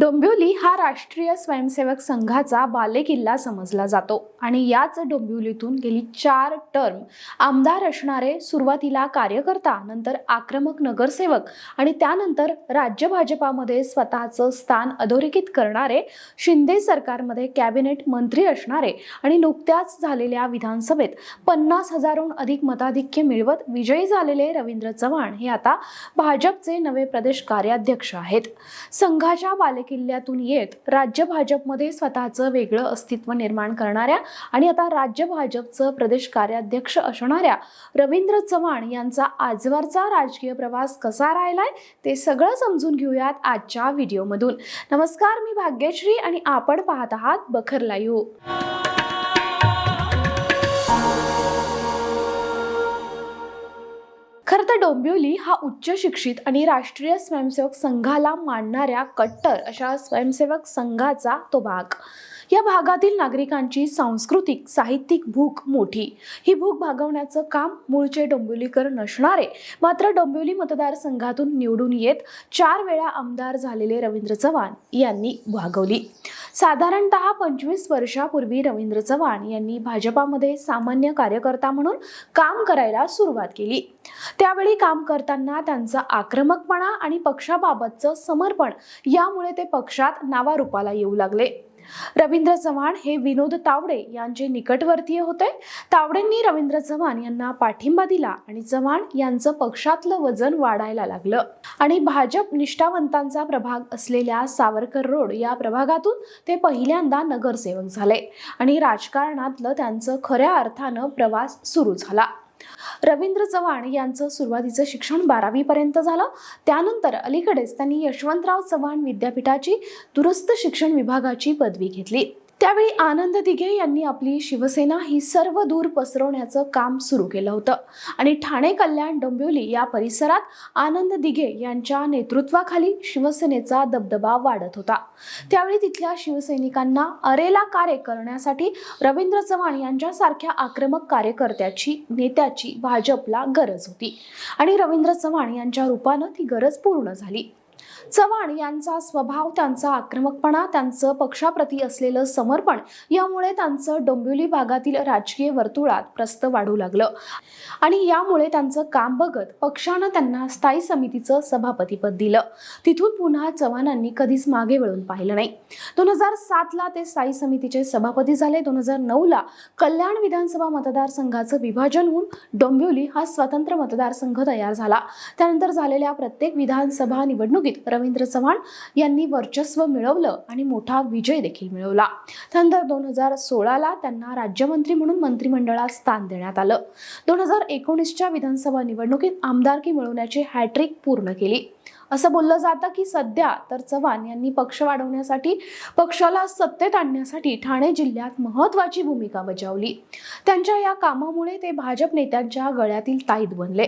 डोंबिवली हा राष्ट्रीय स्वयंसेवक संघाचा बालेकिल्ला समजला जातो. आणि याच डोंबिवलीतून गेली चार टर्म आमदार असणारे सुरुवातीला कार्यकर्ता नंतर आक्रमक नगरसेवक आणि त्यानंतर राज्य भाजपामध्ये स्वतःचं स्थान अधोरेखित करणारे शिंदे सरकारमध्ये कॅबिनेट मंत्री असणारे आणि नुकत्याच झालेल्या विधानसभेत पन्नास हजारहून अधिक मताधिक्य मिळवत विजयी झालेले रवींद्र चव्हाण हे आता भाजपचे नवे प्रदेश कार्याध्यक्ष आहेत. संघाच्या किल्ल्यातून येत राज्य भाजपमध्ये स्वतःचं वेगळं अस्तित्व निर्माण करणाऱ्या आणि आता राज्य भाजपचं प्रदेश कार्याध्यक्ष असणाऱ्या रवींद्र चव्हाण यांचा आजवरचा राजकीय प्रवास कसा राहिलाय ते सगळं समजून घेऊयात आजच्या व्हिडिओमधून. नमस्कार मी भाग्यश्री आणि आपण पाहत आहात बखर लाईव्ह. खरं तर डोंबिवली हा उच्च शिक्षित आणि राष्ट्रीय स्वयंसेवक संघाला मानणाऱ्या कट्टर अशा स्वयंसेवक संघाचा तो भाग. या भागातील नागरिकांची सांस्कृतिक साहित्यिक भूक मोठी. ही भूक भागवण्याचं काम मूळचे डोंबिवलीकर नसणारे मात्र डोंबिवली मतदारसंघातून निवडून येत चार वेळा आमदार झालेले रवींद्र चव्हाण यांनी भागवली. साधारणत पंचवीस वर्षापूर्वी रवींद्र चव्हाण यांनी भाजपामध्ये सामान्य कार्यकर्ता म्हणून काम करायला सुरुवात केली. त्यावेळी काम करताना त्यांचा आक्रमकपणा आणि पक्षाबाबतचं समर्पण यामुळे ते पक्षात नावारूपाला येऊ लागले. रवींद्र चव्हाण हे विनोद तावडे यांचे निकटवर्तीय होते. तावडेंनी रवींद्र चव्हाण यांना पाठिंबा दिला आणि चव्हाण यांचं पक्षातलं वजन वाढायला लागलं. आणि भाजप निष्ठावंतांचा प्रभाग असलेल्या सावरकर रोड या प्रभागातून ते पहिल्यांदा नगरसेवक झाले आणि राजकारणातलं त्यांचं खऱ्या अर्थानं प्रवास सुरू झाला. रवींद्र चव्हाण यांचं सुरुवातीचं शिक्षण बारावी पर्यंत झालं. त्यानंतर अलीकडेच त्यांनी यशवंतराव चव्हाण विद्यापीठाची दुरस्त शिक्षण विभागाची पदवी घेतली. त्यावेळी आनंद दिघे यांनी आपली शिवसेना ही सर्व दूर पसरवण्याचं काम सुरू केलं होतं. आणि ठाणे कल्याण डोंबिवली या परिसरात आनंद दिघे यांच्या नेतृत्वाखाली शिवसेनेचा दबदबा वाढत होता. त्यावेळी तिथल्या शिवसैनिकांना अरेला कार्य करण्यासाठी रवींद्र चव्हाण यांच्यासारख्या आक्रमक कार्यकर्त्याची नेत्याची भाजपला गरज होती. आणि रवींद्र चव्हाण यांच्या रूपानं ती गरज पूर्ण झाली. चव्हाण यांचा स्वभाव त्यांचा आक्रमकपणा त्यांचं पक्षाप्रती असलेलं समर्पण यामुळे त्यांचं डोंबिवली भागातील राजकीय वर्तुळात प्रस्त वाढू लागलं. आणि यामुळे त्यांचं काम बघत पक्षानं त्यांना स्थायी समितीचं सभापतीपद दिलं. तिथून पुन्हा चव्हाणांनी कधीच मागे वळून पाहिलं नाही. दोन हजार सातला ते स्थायी समितीचे सभापती झाले. दोन हजार नऊला कल्याण विधानसभा मतदारसंघाचं विभाजन होऊन डोंबिवली हा स्वतंत्र मतदारसंघ तयार झाला. त्यानंतर झालेल्या प्रत्येक विधानसभा निवडणुकीत रवींद्र चव्हाण यांनी वर्चस्व मिळवलं आणि मोठा विजय देखील मिळवला. त्यानंतर दोन हजार सोळाला त्यांना राज्यमंत्री म्हणून मंत्रिमंडळात स्थान देण्यात आलं. दोन हजार एकोणीसच्या विधानसभा निवडणुकीत आमदारकी मिळवण्याची हॅट्रिक पूर्ण केली. असं बोललं जातं की सध्या तर चव्हाण यांनी पक्ष वाढवण्यासाठी पक्षाला सत्तेत आणण्यासाठी ठाणे जिल्ह्यात महत्वाची भूमिका बजावली. त्यांच्या या कामामुळे ते भाजप नेत्यांच्या गळ्यातील ताईत बनले.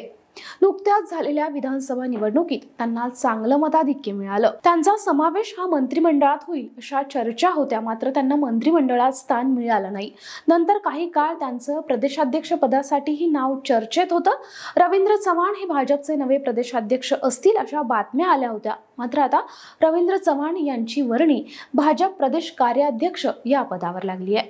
नुकत्याच झालेल्या विधानसभा निवडणुकीत त्यांना चांगलं मताधिक्य मिळालं. त्यांचा समावेश हा मंत्रिमंडळात होईल अशा चर्चा होत्या मात्र त्यांना मंत्रिमंडळात स्थान मिळालं नाही. नंतर काही काळ त्यांचं प्रदेशाध्यक्ष पदासाठीही नाव चर्चेत होतं. रवींद्र चव्हाण हे भाजपचे नवे प्रदेशाध्यक्ष असतील अशा बातम्या आल्या होत्या. मात्र आता रवींद्र चव्हाण यांची वर्णी भाजप प्रदेश कार्याध्यक्ष या पदावर लागली आहे.